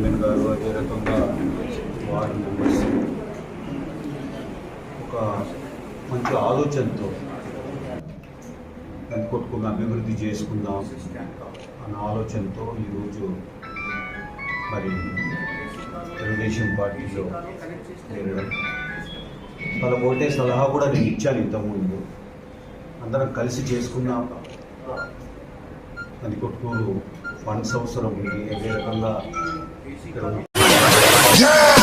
Chairman గారు అదే రకంగా వార్డు మెంబర్స్ ఒక మంచి ఆలోచనతో దాన్ని కొట్టుకుని అభివృద్ధి చేసుకుందాం అన్న ఆలోచనతో ఈరోజు మరి తెలుగుదేశం పార్టీలో చేరడం. వాళ్ళ ఓటే సలహా కూడా నేను ఇచ్చాను ఇంతకుముందు. అందరం కలిసి చేసుకున్నాం అది కొట్టుకోరు. ఫండ్స్ అవసరం ఉంది. అదే రకంగా Yeah!